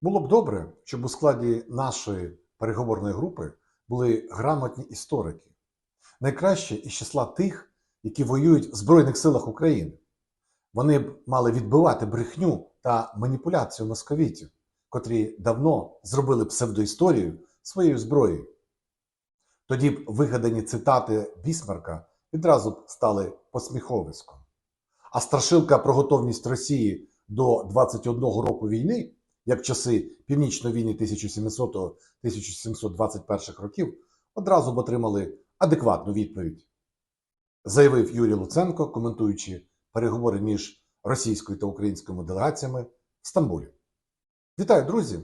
Було б добре, щоб у складі нашої переговорної групи були грамотні історики, найкраще із числа тих, які воюють в Збройних силах України. Вони б мали відбивати брехню та маніпуляцію московітів, котрі давно зробили псевдоісторію своєю зброєю. Тоді б вигадані цитати Бісмарка відразу б стали посміховиськом. А страшилка про готовність Росії до 21 року війни, як часи Північної війни 1700-1721 років, одразу б отримали адекватну відповідь, заявив Юрій Луценко, коментуючи переговори між російською та українськими делегаціями в Стамбулі. Вітаю, друзі!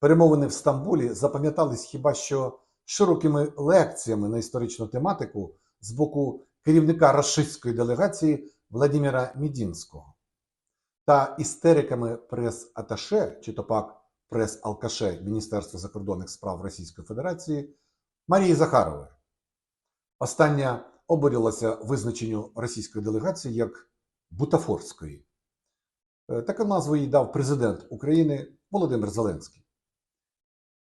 Перемовини в Стамбулі запам'ятались хіба що широкими лекціями на історичну тематику з боку керівника рашистської делегації Владимира Мідінського та істериками прес-аташе, чи то пак прес-алкаше Міністерства закордонних справ Російської Федерації Марії Захарової. Остання обурилася визначенню російської делегації як бутафорської. Е, Таку назву їй дав президент України Володимир Зеленский.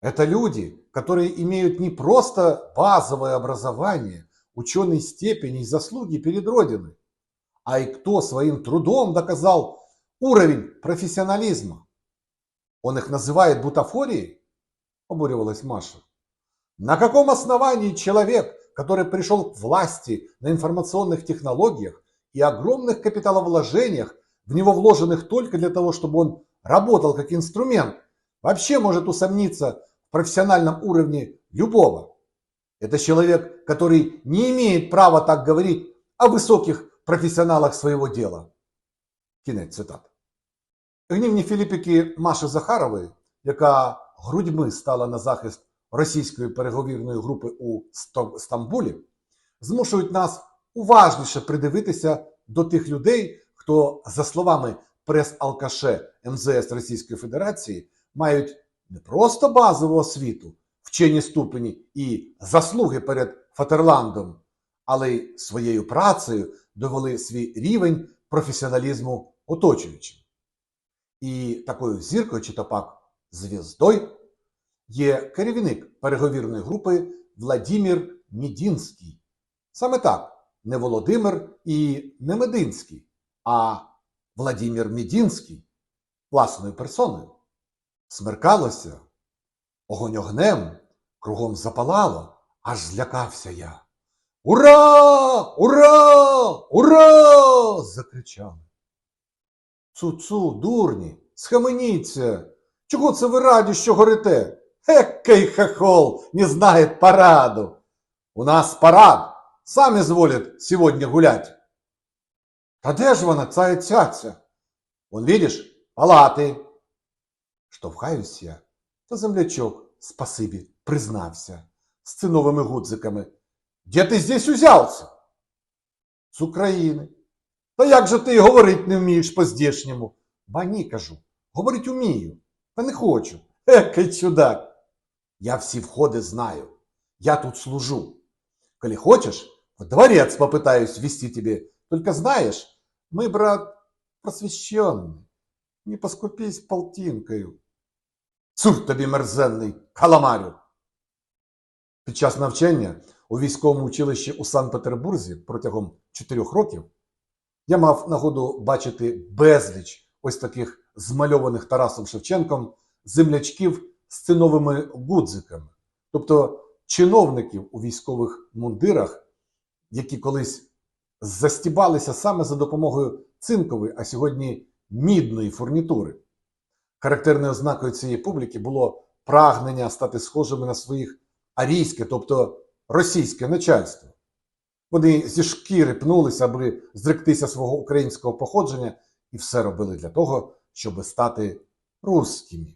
Это люди, которые имеют не просто базовое образование, ученые степени и заслуги перед Родиной, а и кто своим трудом доказал уровень профессионализма. Он их называет бутафорией? Обуревалась Маша. На каком основании человек, который пришел к власти на информационных технологиях и огромных капиталовложениях, в него вложенных только для того, чтобы он работал как инструмент, вообще может усомниться в профессиональном уровне любого. Это человек, который не имеет права так говорить о высоких профессионалах своего дела. Кінець цитат. Гнівні філіпіки Маші Захарової, яка грудьми стала на захист російської переговірної групи у Стамбулі, змушують нас уважніше придивитися до тих людей, хто, за словами прес-алкаше МЗС Російської Федерації, мають не просто базову освіту, вчені ступені і заслуги перед Фатерландом, але й своєю працею довели свій рівень професіоналізму оточуючим. І такою зіркою, чи то пак звіздою, є керівник переговірної групи Владимир Мідінський. Саме так, не Володимир і не Мединський, а Владимир Мідінський власною персоною. Смеркалося, огонь огнем, кругом запалало, аж злякався я. Ура! Ура! Ура! закричали. Цу-цу, дурні, схаменіться. Чого це ви раді, що горите? Еккий хохол не знає параду. У нас парад. Самі зволят сьогодні гулять. Та де ж вона, ця цяця? Вон, видиш, палати. Штовхаюсь я, та землячок, спасибі, признався, з циновими гудзиками. Де ти здесь узявся? З України. Та як же ти говорить не вмієш по-здешньому? Ба ні, кажу, говорить умію, та не хочу. Екий чудак. Я всі входи знаю. Я тут служу. Коли хочешь, в дворец попытаюсь ввести тебе. Только знаешь, мы, брат, просвещенный. Не поскупись полтинкою. Цур тобі мерзенний, каламарю. Під час навчання у військовому училищі у Санкт-Петербурзі протягом чотирьох років я мав нагоду бачити безліч ось таких змальованих Тарасом Шевченком землячків з циновими гудзиками, тобто чиновників у військових мундирах, які колись застібалися саме за допомогою цинкової, а сьогодні мідної фурнітури. Характерною ознакою цієї публіки було прагнення стати схожими на своїх арійське, тобто російське начальство. Вони зі шкіри пнулися, аби зректися свого українського походження, і все робили для того, щоб стати русскими.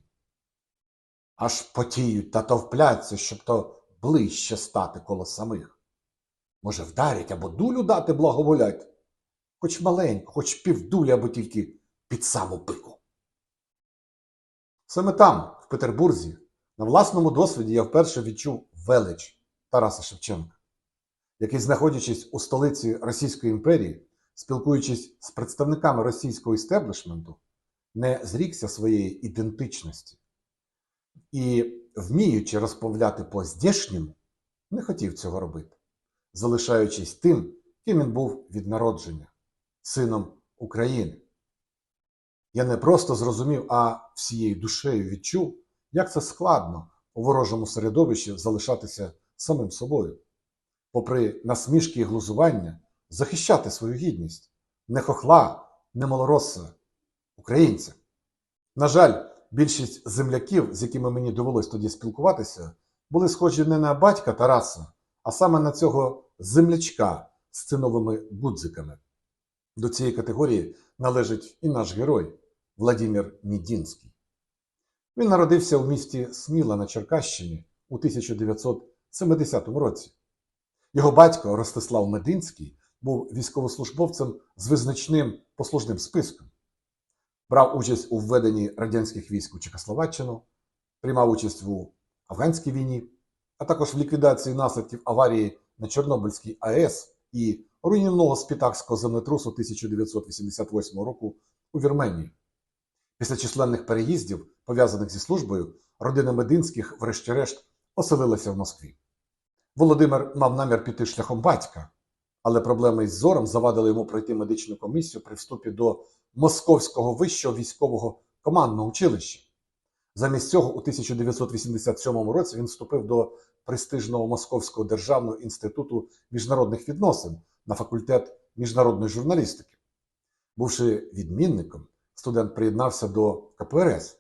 Аж потіють та товпляться, щоб то ближче стати коло самих. Може, вдарять або дулю дати благоволять, хоч маленьку, хоч півдулі, або тільки під саму пику. Саме там, в Петербурзі, на власному досвіді я вперше відчув велич Тараса Шевченка, який, знаходячись у столиці Російської імперії, спілкуючись з представниками російського істеблішменту, не зрікся своєї ідентичності і, вміючи розмовляти по здешньому, не хотів цього робити, залишаючись тим, ким він був від народження, сином України. Я не просто зрозумів, а всією душею відчув, як це складно у ворожому середовищі залишатися самим собою, попри насмішки і глузування, захищати свою гідність, не хохла, не малоросса, українця. На жаль, більшість земляків, з якими мені довелось тоді спілкуватися, були схожі не на батька Тараса, а саме на цього землячка з циновими гудзиками. До цієї категорії належить і наш герой Владимир Мідінський. Він народився у місті Сміла на Черкащині у 1970 році. Його батько Ростислав Мединський був військовослужбовцем з визначним послужним списком, брав участь у введенні радянських військ у Чехословаччину, приймав участь у афганській війні, а також в ліквідації наслідків аварії на Чорнобильській АЕС і руйнівного спітакського землетрусу 1988 року у Вірменії. Після численних переїздів, пов'язаних зі службою, родина Мединських, врешті-решт, оселилася в Москві. Володимир мав намір піти шляхом батька, але проблеми із зором завадили йому пройти медичну комісію при вступі до Московського вищого військового командного училища. Замість цього, у 1987 році він вступив до престижного Московського державного інституту міжнародних відносин на факультет міжнародної журналістики. Бувши відмінником, студент приєднався до КПРС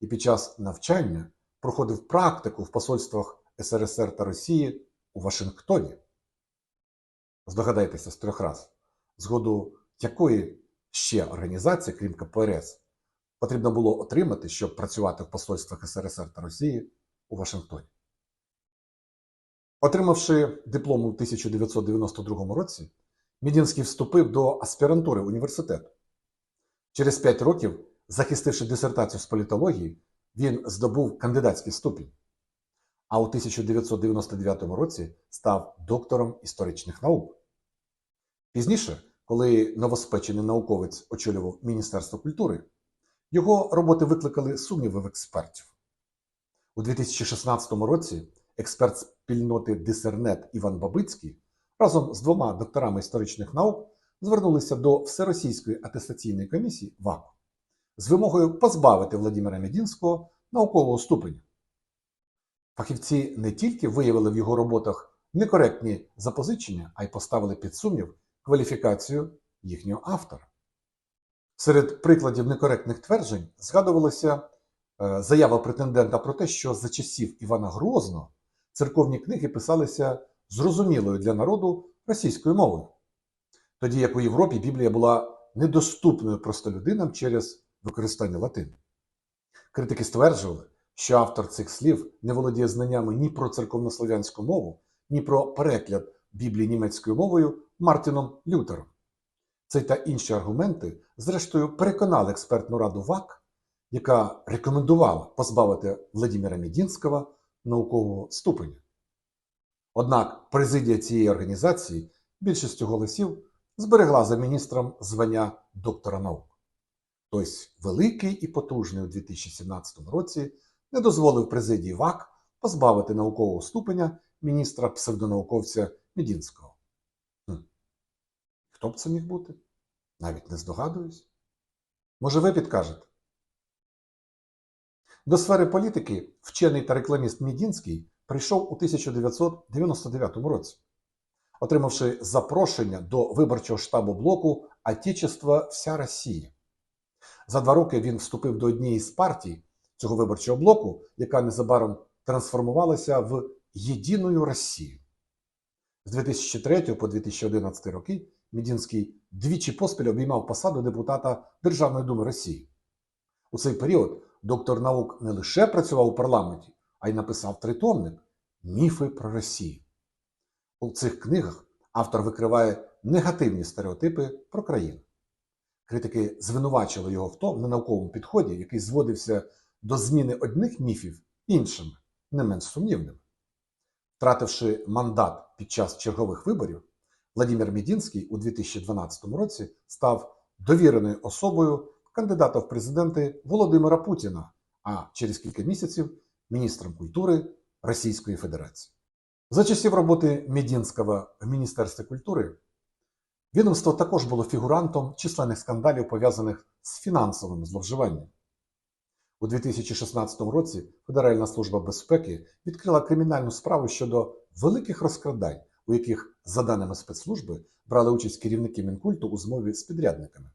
і під час навчання проходив практику в посольствах СРСР та Росії у Вашингтоні. Здогадайтеся з трьох раз, згоду якої ще організації, крім КПРС, потрібно було отримати, щоб працювати в посольствах СРСР та Росії у Вашингтоні. Отримавши диплом у 1992 році, Мідінський вступив до аспірантури університету. Через 5 років, захистивши дисертацію з політології, він здобув кандидатський ступінь, а у 1999 році став доктором історичних наук. Пізніше, коли новоспечений науковець очолював Міністерство культури, його роботи викликали сумніви в експертів. У 2016 році експерт спільноти Дисернет Іван Бабицький разом з двома докторами історичних наук звернулися до Всеросійської атестаційної комісії ВАК з вимогою позбавити Владимира Медінського наукового ступеня. Фахівці не тільки виявили в його роботах некоректні запозичення, а й поставили під сумнів кваліфікацію їхнього автора. Серед прикладів некоректних тверджень згадувалася е, заява претендента про те, що за часів Івана Грозного церковні книги писалися зрозумілою для народу російською мовою, тоді як у Європі Біблія була недоступною простолюдинам через використання латини. Критики стверджували, що автор цих слів не володіє знаннями ні про церковнослов'янську мову, ні про перекляд Біблії німецькою мовою Мартіном Лютером. Цей та інші аргументи, зрештою, переконали експертну раду ВАК, яка рекомендувала позбавити Владимира Мідінського наукового ступеня. Однак президія цієї організації більшістю голосів зберегла за міністром звання доктора наук. Тобто великий і потужний у 2017 році не дозволив президії ВАК позбавити наукового ступеня міністра псевдонауковця Мідінського. Хм. Хто б це міг бути? Навіть не здогадуюсь. Може, ви підкажете? До сфери політики вчений та рекламіст Мідінський прийшов у 1999 році, отримавши запрошення до виборчого штабу блоку Отечество вся Росія. За два роки він вступив до однієї з партій цього виборчого блоку, яка незабаром трансформувалася в Єдиную Росію. З 2003 по 2011 роки Мідінський двічі поспіль обіймав посаду депутата Державної думи Росії. У цей період доктор наук не лише працював у парламенті, а й написав тритомник Міфи про Росію. У цих книгах автор викриває негативні стереотипи про країну. Критики звинувачили його в тому ненауковому підході, який зводився до зміни одних міфів іншими, не менш сумнівними. Втративши мандат під час чергових виборів, Владимир Мідінський у 2012 році став довіреною особою кандидата в президенти Володимира Путіна, а через кілька місяців міністром культури Російської Федерації. За часів роботи Медінського в Міністерстві культури відомство також було фігурантом численних скандалів, пов'язаних з фінансовим зловживанням. У 2016 році Федеральна служба безпеки відкрила кримінальну справу щодо великих розкрадань, у яких, за даними спецслужби, брали участь керівники Мінкульту у змові з підрядниками.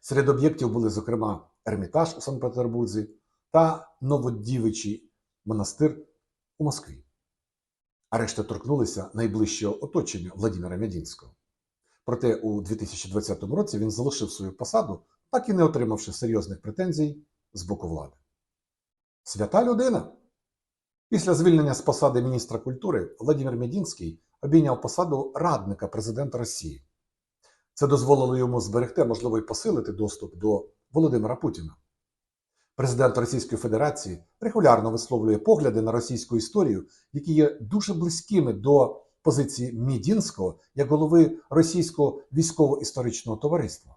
Серед об'єктів були, зокрема, Ермітаж у Санкт-Петербурзі та Новодівичий монастир у Москві. А решта торкнулися найближчого оточення Владимира Медінського. Проте у 2020 році він залишив свою посаду, так і не отримавши серйозних претензій з боку влади. Свята людина. Після звільнення з посади міністра культури Владимир Медінський обійняв посаду радника президента Росії. Це дозволило йому зберегти, можливо, і посилити доступ до Володимира Путіна. Президент Російської Федерації регулярно висловлює погляди на російську історію, які є дуже близькими до позиції Мідінського як голови російського військово-історичного товариства.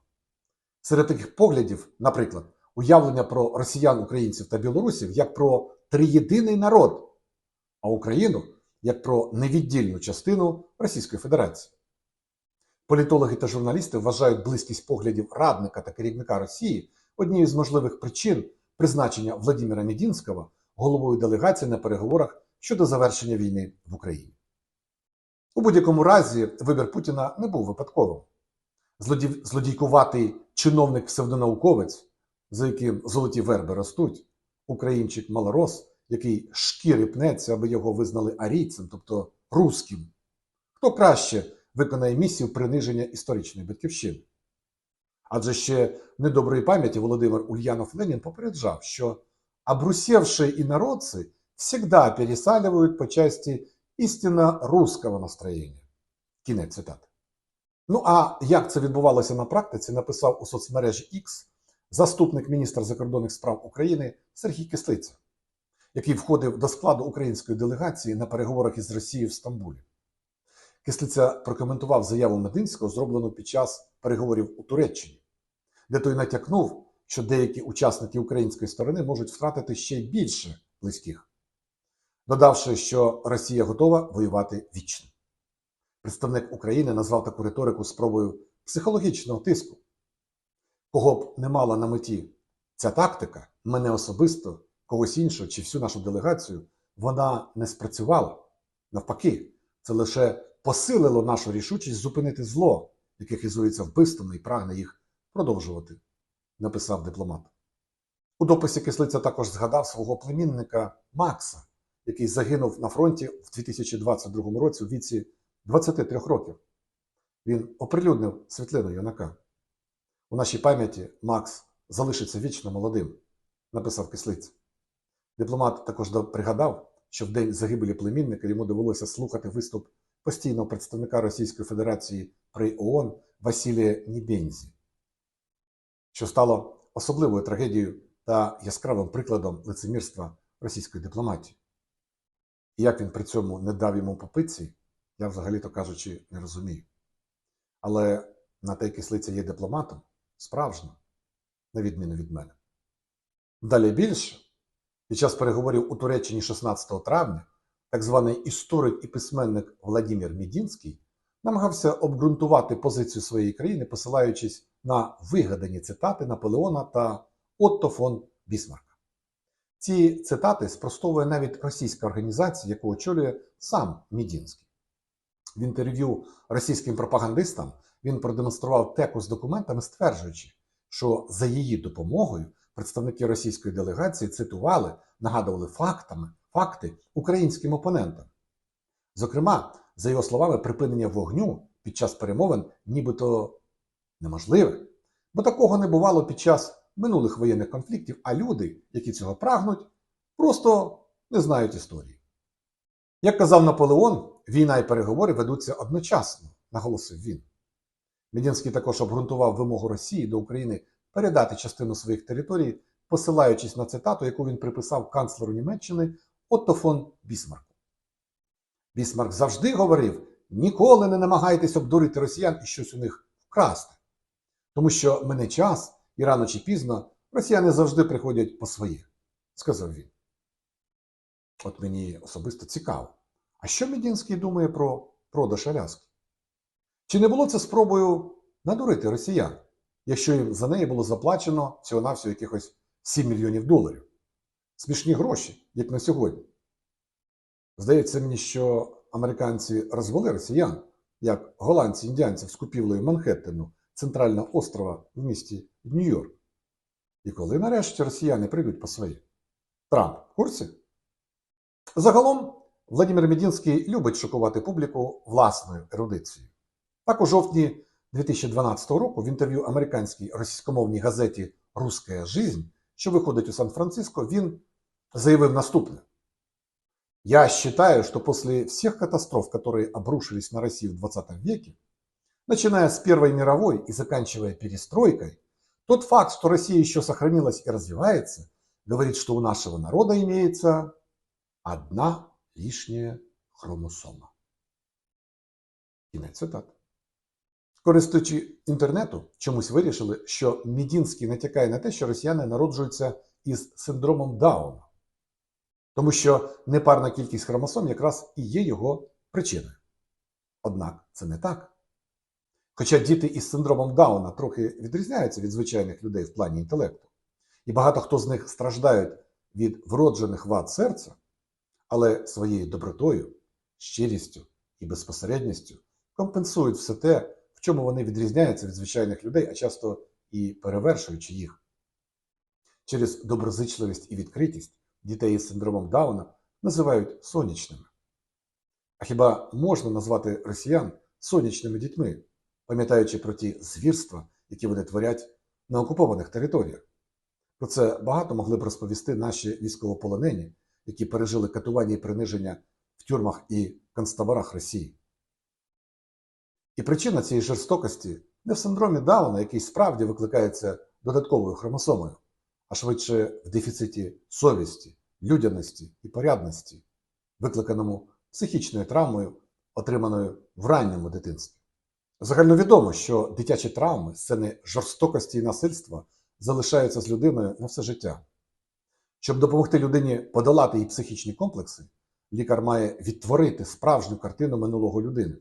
Серед таких поглядів, наприклад, уявлення про росіян, українців та білорусів як про триєдиний народ, а Україну як про невіддільну частину Російської Федерації. Політологи та журналісти вважають близькість поглядів радника та керівника Росії однією з можливих причин призначення Владимира Медінського головою делегації на переговорах щодо завершення війни в Україні. У будь-якому разі вибір Путіна не був випадковим. Злодій, злодійкуватий чиновник-псевдонауковець, за яким золоті верби ростуть, українчик малорос, який шкіри пнеться, аби його визнали арійцем, тобто русським. Хто краще виконає місію приниження історичної батьківщини? Адже ще недоброї пам'яті Володимир Ульянов Ленін попереджав, що обрусевшие инородцы всегда пересаливают по части істинно русского настроєння. Кінець цитати. Ну а як це відбувалося на практиці, написав у соцмережі X заступник міністра закордонних справ України Сергій Кислиця, який входив до складу української делегації на переговорах із Росією в Стамбулі. Кислиця прокоментував заяву Мединського, зроблену під час переговорів у Туреччині, де той натякнув, що деякі учасники української сторони можуть втратити ще більше близьких, додавши, що Росія готова воювати вічно. Представник України назвав таку риторику спробою психологічного тиску. Кого б не мала на меті ця тактика, мене особисто, когось іншого чи всю нашу делегацію, вона не спрацювала. Навпаки, це лише посилило нашу рішучість зупинити зло, яке хизується вбивствами і прагне їх продовжувати, написав дипломат. У дописі Кислиця також згадав свого племінника Макса, який загинув на фронті в 2022 році у віці 23 років. Він оприлюднив світлину юнака. У нашій пам'яті Макс залишиться вічно молодим, написав Кислиця. Дипломат також пригадав, що в день загибелі племінника йому довелося слухати виступ постійного представника Російської Федерації при ООН Василія Нібензі, що стало особливою трагедією та яскравим прикладом лицемірства російської дипломатії. І як він при цьому не дав йому попитці, я взагалі-то кажучи, не розумію. Але на те кислиця є дипломатом справжнім, на відміну від мене. Далі більше, під час переговорів у Туреччині 16 травня, так званий історик і письменник Владимир Мідінський намагався обґрунтувати позицію своєї країни, посилаючись на вигадані цитати Наполеона та Отто фон Бісмарка. Ці цитати спростовує навіть російська організація, яку очолює сам Мідінський. В інтерв'ю російським пропагандистам він продемонстрував теку з документами, стверджуючи, що за її допомогою представники російської делегації цитували, нагадували фактами, факти українським опонентам. Зокрема, за його словами, припинення вогню під час перемовин нібито неможливе, бо такого не бувало під час минулих воєнних конфліктів, а люди, які цього прагнуть, просто не знають історії. Як казав Наполеон, війна і переговори ведуться одночасно, наголосив він. Медінський також обґрунтував вимогу Росії до України передати частину своїх територій, посилаючись на цитату, яку він приписав канцлеру Німеччини Отто фон Бісмарку. Бісмарк завжди говорив: ніколи не намагайтесь обдурити росіян і щось у них вкрасти, тому що мене час, і рано чи пізно росіяни завжди приходять по своє, сказав він. От мені особисто цікаво, а що Медінський думає про продаж Аляски? Чи не було це спробою надурити росіян, якщо їм за неї було заплачено всього-навсього якихось 7 мільйонів доларів? Смішні гроші, як на сьогодні. Здається мені, що американці розвели росіян, як голландці індіанців з купівлею Манхеттену, центрального острова в місті Нью-Йорк. І коли нарешті росіяни прийдуть по своє? Трамп в курсі? Загалом, Владимир Медінський любить шокувати публіку власною ерудицією. Так у жовтні 2012 року в інтерв'ю американській російськомовній газеті Русская жизнь, що виходить у Сан-Франциско, він заявив наступне. Я считаю, что после всех катастроф, которые обрушились на Россию в 20 веке, начиная с Первой мировой и заканчивая перестройкой, тот факт, что Россия еще сохранилась и развивается, говорит, что у нашего народа имеется одна лишняя хромосома. Кінець цитати. Користуючи інтернету, чомусь вирішили, що Мідінський натякає на те, що росіяни народжуються із синдромом Дауна, тому що непарна кількість хромосом якраз і є його причиною. Однак це не так. Хоча діти із синдромом Дауна трохи відрізняються від звичайних людей в плані інтелекту, і багато хто з них страждають від вроджених вад серця, але своєю добротою, щирістю і безпосередністю компенсують все те, чому вони відрізняються від звичайних людей, а часто і перевершуючи їх. Через доброзичливість і відкритість дітей із синдромом Дауна називають сонячними. А хіба можна назвати росіян сонячними дітьми, пам'ятаючи про ті звірства, які вони творять на окупованих територіях? Про це багато могли б розповісти наші військовополонені, які пережили катування і приниження в тюрмах і концтаборах Росії. І причина цієї жорстокості не в синдромі Дауна, який справді викликається додатковою хромосомою, а швидше в дефіциті совісті, людяності і порядності, викликаному психічною травмою, отриманою в ранньому дитинстві. Загальновідомо, що дитячі травми, сцени жорстокості і насильства залишаються з людиною на все життя. Щоб допомогти людині подолати її психічні комплекси, лікар має відтворити справжню картину минулого людини.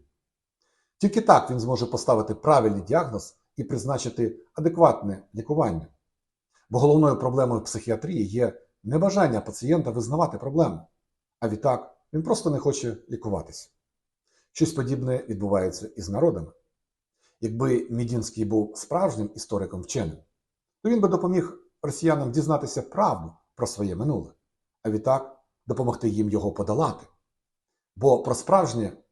Тільки так він зможе поставити правильний діагноз і призначити адекватне лікування. Бо головною проблемою психіатрії є небажання пацієнта визнавати проблему, а відтак він просто не хоче лікуватися. Щось подібне відбувається і з народами. Якби Мідінський був справжнім істориком вченим, то він би допоміг росіянам дізнатися правду про своє минуле, а відтак допомогти їм його подолати. Бо про справжнє,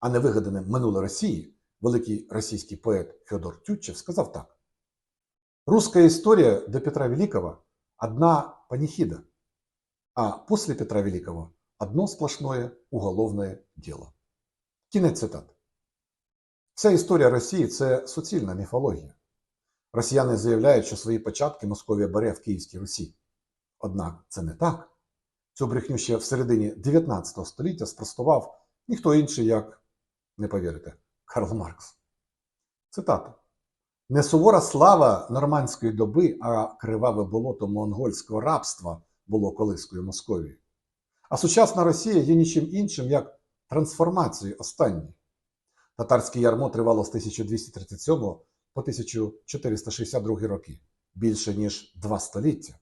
а не вигадане минуле Росії, великий російський поет Федор Тютчев сказав так: Русская история до Петра Великого – одна панихида, а после Петра Великого – одно сплошное уголовное дело. Кінець цитат. Вся історія Росії це суцільна міфологія. Росіяни заявляють, що свої початки Московія бере в Київській Русі. Однак це не так. Цю брехню ще в середині 19 століття спростував ніхто інший, як, не повірите, Карл Маркс. Цитата. Не сувора слава нормандської доби, а криваве болото монгольського рабства було колискою Московії. А сучасна Росія є нічим іншим, як трансформацією останньої. Татарське ярмо тривало з 1237 по 1462 роки, більше ніж два століття.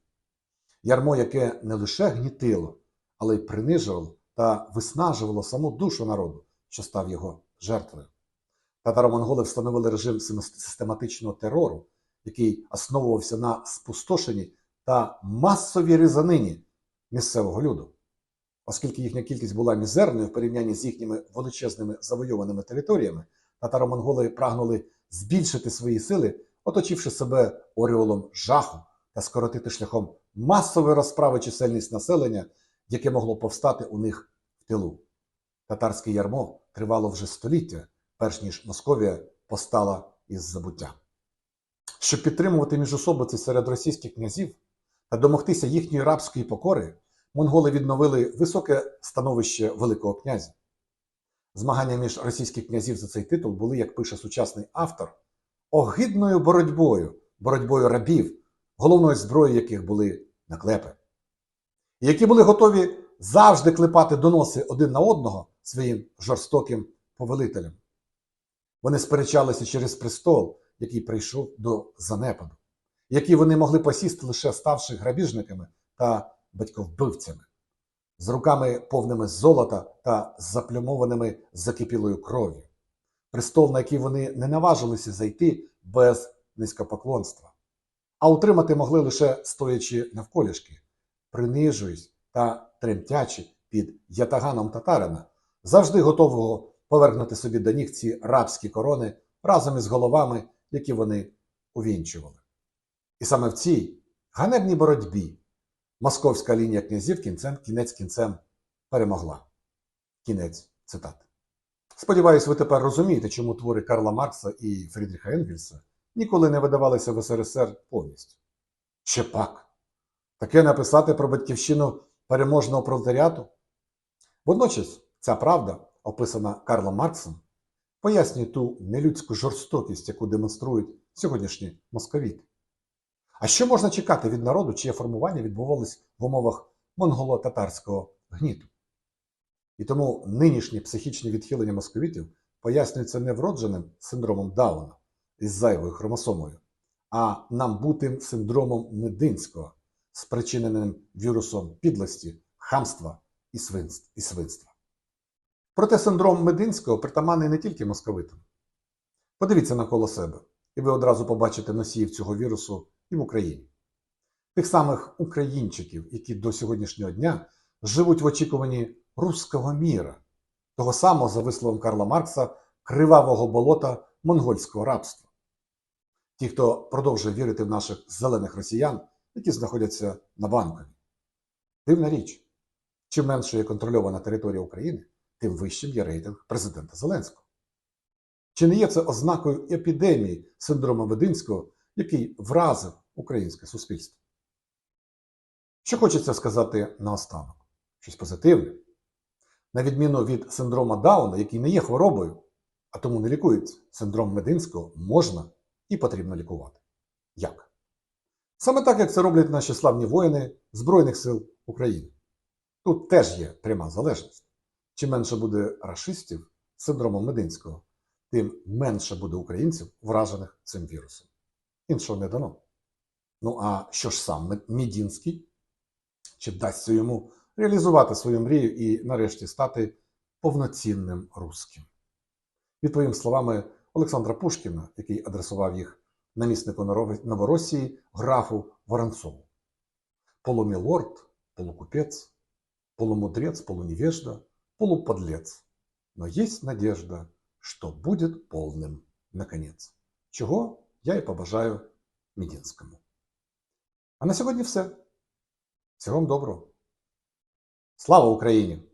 Ярмо, яке не лише гнітило, але й принижувало та виснажувало саму душу народу, що став його жертвою. Татаро-монголи встановили режим систематичного терору, який основувався на спустошенні та масовій різанині місцевого люду. Оскільки їхня кількість була мізерною в порівнянні з їхніми величезними завойованими територіями, татаро-монголи прагнули збільшити свої сили, оточивши себе оріолом жаху та скоротити шляхом масової розправи чисельність населення, яке могло повстати у них в тилу. Татарське ярмо тривало вже століття, перш ніж Московія постала із забуття. Щоб підтримувати міжособиці серед російських князів та домогтися їхньої рабської покори, монголи відновили високе становище Великого князя. Змагання між російських князів за цей титул були, як пише сучасний автор, огидною боротьбою боротьбою рабів, головною зброєю яких були наклепи, які були готові завжди клепати доноси один на одного своїм жорстоким повелителям. Вони сперечалися через престол, який прийшов до занепаду, який вони могли посісти лише ставши грабіжниками та батьковбивцями, з руками повними золота та заплюмованими закипілою кров'ю, престол, на який вони не наважилися зайти без низькопоклонства, а утримати могли лише стоячи навколішки, принижуючись та тремтячи під ятаганом татарина, завжди готового повернути собі до ніг ці рабські корони разом із головами, які вони увінчували. І саме в цій ганебній боротьбі московська лінія князів кінцем кінець кінцем перемогла. Кінець цитати. Сподіваюсь, ви тепер розумієте, чому твори Карла Маркса і Фрідріха Енгельса ніколи не видавалися в СРСР повністю. Ще пак. Таке написати про батьківщину переможного пролетаріату. Водночас ця правда, описана Карлом Марксом, пояснює ту нелюдську жорстокість, яку демонструють сьогоднішні московіти. А що можна чекати від народу, чиє формування відбувалось в умовах монголо-татарського гніту? І тому нинішні психічні відхилення московітів пояснюються не вродженим синдромом Дауна із зайвою хромосомою, а набутим синдромом Мединського, спричиненим вірусом підлості, хамства і свинства. Проте синдром Мединського притаманний не тільки московитам. Подивіться навколо себе, і ви одразу побачите носіїв цього вірусу і в Україні. Тих самих українчиків, які до сьогоднішнього дня живуть в очікуванні руського міра, того самого, за висловом Карла Маркса, кривавого болота монгольського рабства. Ті, хто продовжує вірити в наших зелених росіян, які знаходяться на банкові. Дивна річ. Чим менше є контрольована територія України, тим вищим є рейтинг президента Зеленського. Чи не є це ознакою епідемії синдрому Мединського, який вразив українське суспільство? Що хочеться сказати наостанок? Щось позитивне. На відміну від синдрома Дауна, який не є хворобою, а тому не лікується, синдром Мединського можна і потрібно лікувати. Як? Саме так, як це роблять наші славні воїни Збройних сил України. Тут теж є пряма залежність. Чим менше буде рашистів з синдромом Мединського, тим менше буде українців, вражених цим вірусом. Іншого не дано. Ну а що ж сам Мед- Мідінський? Чи вдасться йому реалізувати свою мрію і нарешті стати повноцінним русським? Відповім словами Олександра Пушкіна, який адресував їх наміснику Новоросії графу Воронцову. Полумилорд, полукупец, полумудрец, полуневежда, полуподлец. Но есть надежда, что будет полным наконец. Чого я і побажаю Мідінському. А на сьогодні все. Всього вам доброго. Слава Україні!